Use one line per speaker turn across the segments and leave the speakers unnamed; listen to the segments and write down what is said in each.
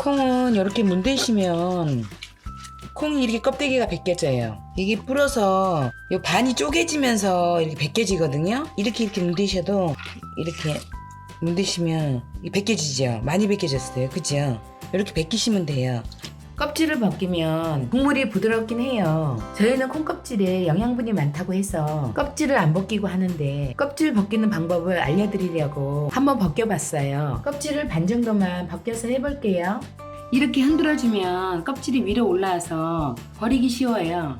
콩은 이렇게 문대시면 콩이 이렇게 껍데기가 벗겨져요. 이게 불어서 요 반이 쪼개지면서 이렇게 벗겨지거든요. 이렇게 이렇게 문대셔도 이렇게 문대시면 이 벗겨지죠. 많이 벗겨졌어요. 그죠? 이렇게 벗기시면 돼요. 껍질을 벗기면 국물이 부드럽긴 해요. 저희는 콩껍질에 영양분이 많다고 해서 껍질을 안 벗기고 하는데 껍질 벗기는 방법을 알려드리려고 한번 벗겨봤어요. 껍질을 반 정도만 벗겨서 해볼게요. 이렇게 흔들어주면 껍질이 위로 올라와서 버리기 쉬워요.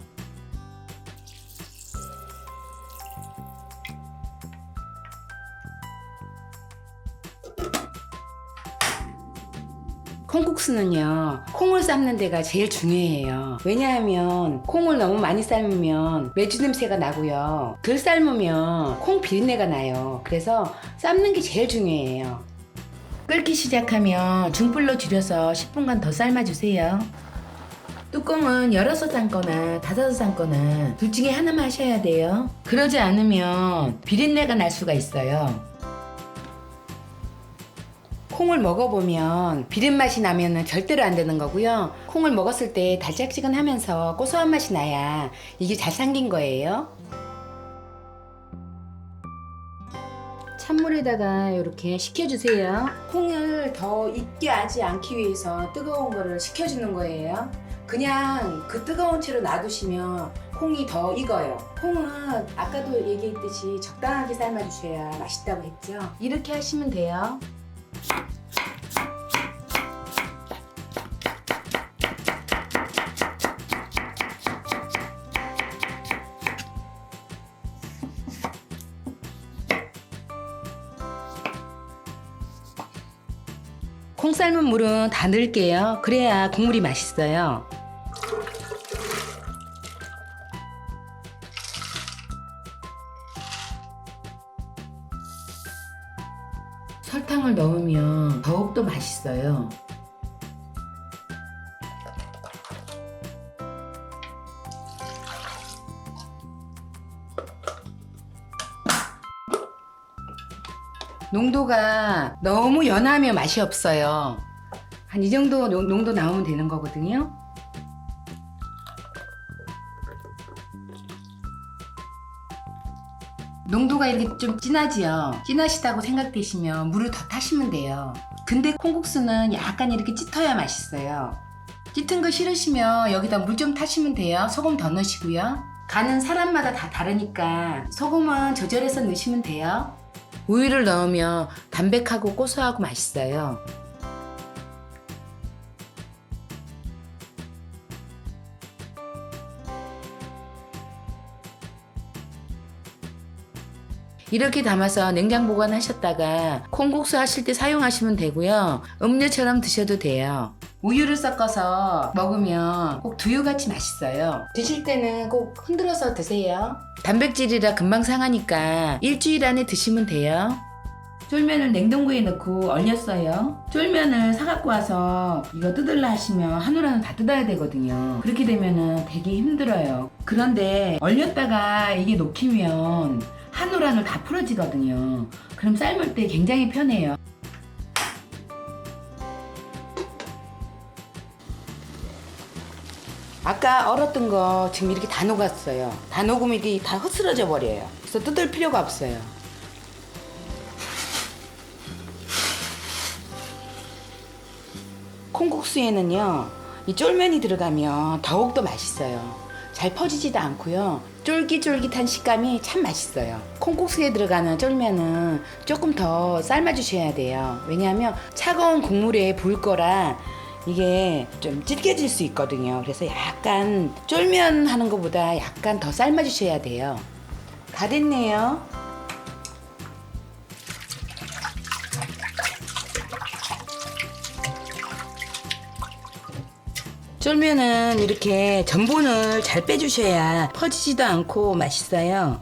콩국수는요, 콩을 삶는 데가 제일 중요해요. 왜냐하면 콩을 너무 많이 삶으면 매주 냄새가 나고요. 덜 삶으면 콩 비린내가 나요. 그래서 삶는 게 제일 중요해요. 끓기 시작하면 중불로 줄여서 10분간 더 삶아주세요. 뚜껑은 열어서 삶거나 닫아서 삶거나 둘 중에 하나만 하셔야 돼요. 그러지 않으면 비린내가 날 수가 있어요. 콩을 먹어보면 비린 맛이 나면 절대로 안 되는 거고요. 콩을 먹었을 때 달짝지근하면서 고소한 맛이 나야 이게 잘 삶긴 거예요. 찬물에다가 이렇게 식혀주세요. 콩을 더 익게 하지 않기 위해서 뜨거운 거를 식혀주는 거예요. 그냥 그 뜨거운 채로 놔두시면 콩이 더 익어요. 콩은 아까도 얘기했듯이 적당하게 삶아주셔야 맛있다고 했죠. 이렇게 하시면 돼요. 콩 삶은 물은 다 넣을게요. 그래야 국물이 맛있어요. 설탕을 넣으면 더욱더 맛있어요. 농도가 너무 연하면 맛이 없어요. 한 이 정도 농- 농도 나오면 되는 거거든요. 농도가 이렇게 좀 진하지요. 진하시다고 생각되시면 물을 더 타시면 돼요. 근데 콩국수는 약간 이렇게 짙어야 맛있어요. 짙은 거 싫으시면 여기다 물 좀 타시면 돼요. 소금 더 넣으시고요. 간은 사람마다 다 다르니까 소금은 조절해서 넣으시면 돼요. 우유를 넣으면 담백하고 고소하고 맛있어요. 이렇게 담아서 냉장 보관하셨다가 콩국수 하실 때 사용하시면 되고요. 음료처럼 드셔도 돼요. 우유를 섞어서 먹으면 꼭 두유같이 맛있어요. 드실 때는 꼭 흔들어서 드세요. 단백질이라 금방 상하니까 일주일 안에 드시면 돼요. 쫄면을 냉동고에 넣고 얼렸어요. 쫄면을 사갖고 와서 이거 뜯을라 하시면 한우라는 다 뜯어야 되거든요. 그렇게 되면은 되게 힘들어요. 그런데 얼렸다가 이게 녹히면 한우란을 다 풀어지거든요. 그럼 삶을 때 굉장히 편해요. 아까 얼었던 거 지금 이렇게 다 녹았어요. 다 녹으면 이게 다 흐스러져 버려요. 그래서 뜯을 필요가 없어요. 콩국수에는요, 이 쫄면이 들어가면 더욱더 맛있어요. 잘 퍼지지도 않고요. 쫄깃쫄깃한 식감이 참 맛있어요. 콩국수에 들어가는 쫄면은 조금 더 삶아주셔야 돼요. 왜냐하면 차가운 국물에 부을 거라 이게 좀 질겨질 수 있거든요. 그래서 약간 쫄면 하는 것보다 약간 더 삶아주셔야 돼요. 다 됐네요. 쫄면은 이렇게 전분을 잘 빼주셔야 퍼지지도 않고 맛있어요.